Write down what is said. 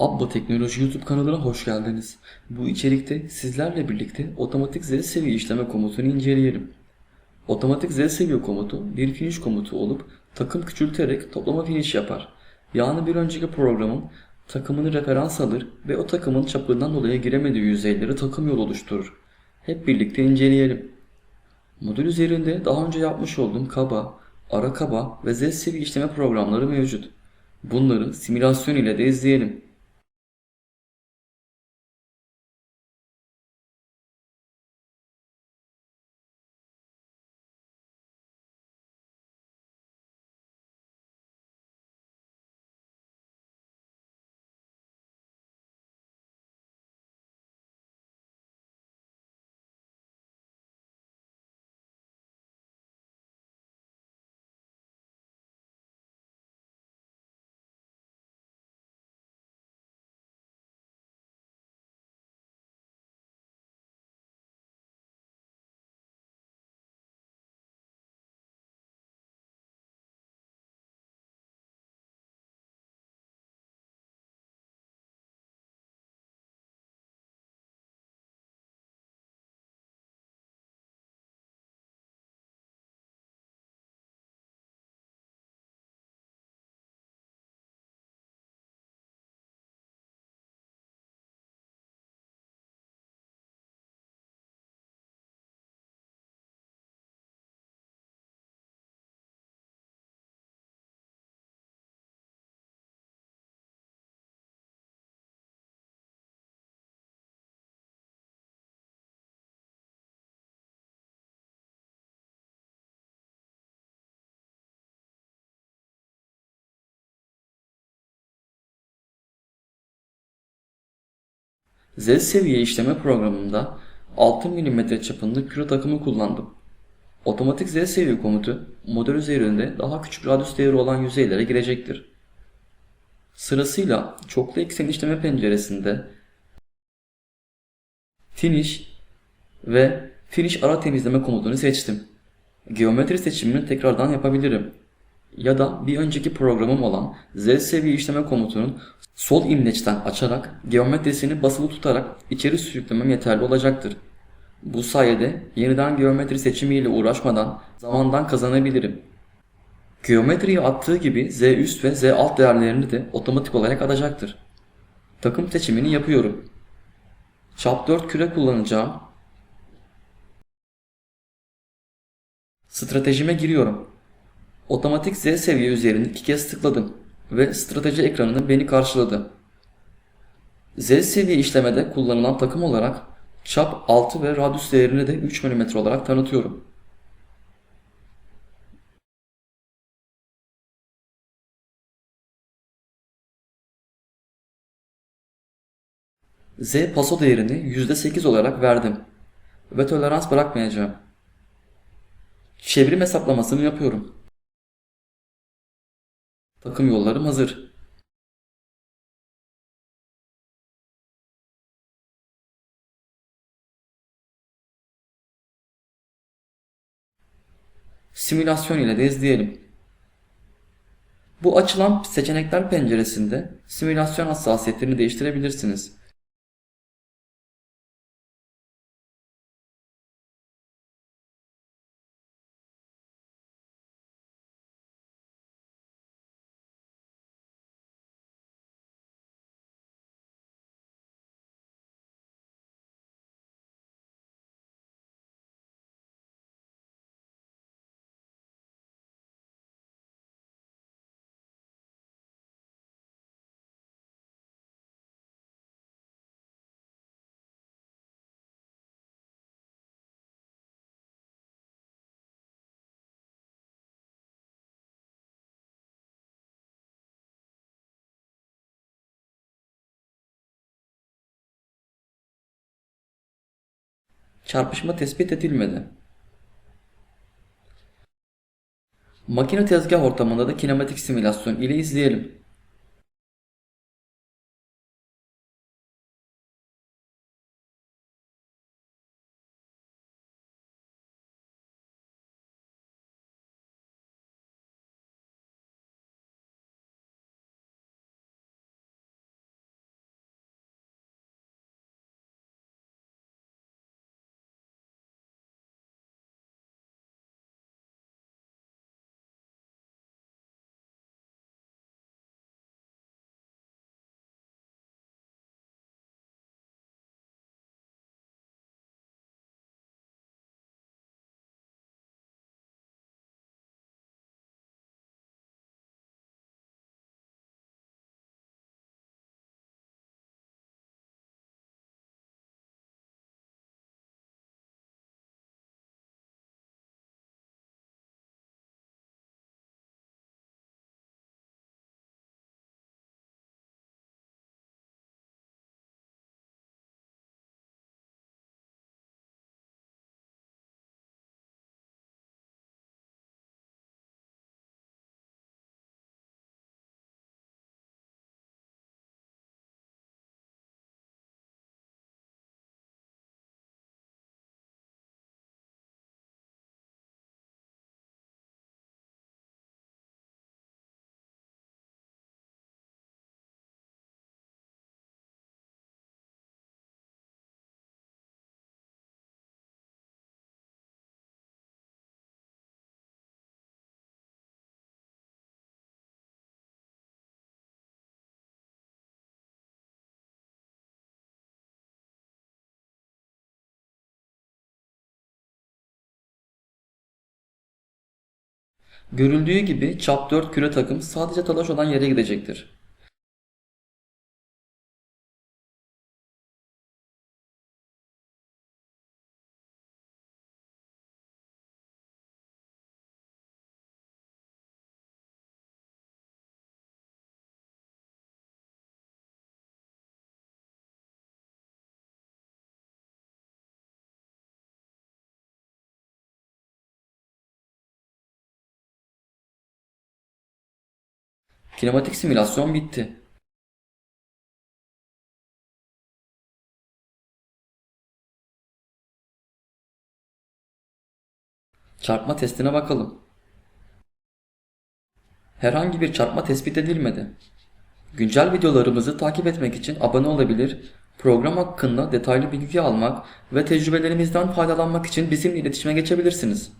Abba Teknoloji YouTube kanalına hoş geldiniz. Bu içerikte sizlerle birlikte otomatik Z seviye işleme komutunu inceleyelim. Otomatik Z seviye komutu bir finish komutu olup takım küçülterek toplama finish yapar. Yani bir önceki programın takımını referans alır ve o takımın çapından dolayı giremediği yüzeyleri takım yolu oluşturur. Hep birlikte inceleyelim. Modül üzerinde daha önce yapmış olduğum kaba, ara kaba ve Z seviye işleme programları mevcut. Bunları simülasyon ile de izleyelim. Z seviye işleme programında 6 mm çapında küre takımı kullandım. Otomatik Z seviye komutu model üzerinde daha küçük radyus değeri olan yüzeylere girecektir. Sırasıyla çoklu eksen işleme penceresinde Finish ve Finish ara temizleme komutunu seçtim. Geometri seçimini tekrardan yapabilirim. Ya da bir önceki programım olan Z seviye işleme komutunun sol imleçten açarak geometrisini basılı tutarak içeri sürüklemem yeterli olacaktır. Bu sayede yeniden geometri seçimiyle uğraşmadan zamandan kazanabilirim. Geometriyi attığı gibi Z üst ve Z alt değerlerini de otomatik olarak atacaktır. Takım seçimini yapıyorum. Çap 4 küre kullanacağım. Stratejime giriyorum. Otomatik Z seviye üzerine iki kez tıkladım ve strateji ekranını beni karşıladı. Z seviye işlemede kullanılan takım olarak çap 6 ve radyus değerini de 3 mm olarak tanıtıyorum. Z paso değerini %8 olarak verdim ve tolerans bırakmayacağım. Çevrim hesaplamasını yapıyorum. Takım yollarım hazır. Simülasyon ile de izleyelim. Bu açılan seçenekler penceresinde simülasyon hassasiyetlerini değiştirebilirsiniz. Çarpışma tespit edilmedi. Makine tezgah ortamında da kinematik simülasyon ile izleyelim. Görüldüğü gibi çap 4 küre takım sadece talaş olan yere gidecektir. Kinematik simülasyon bitti. Çarpma testine bakalım. Herhangi bir çarpma tespit edilmedi. Güncel videolarımızı takip etmek için abone olabilir, program hakkında detaylı bilgi almak ve tecrübelerimizden faydalanmak için bizimle iletişime geçebilirsiniz.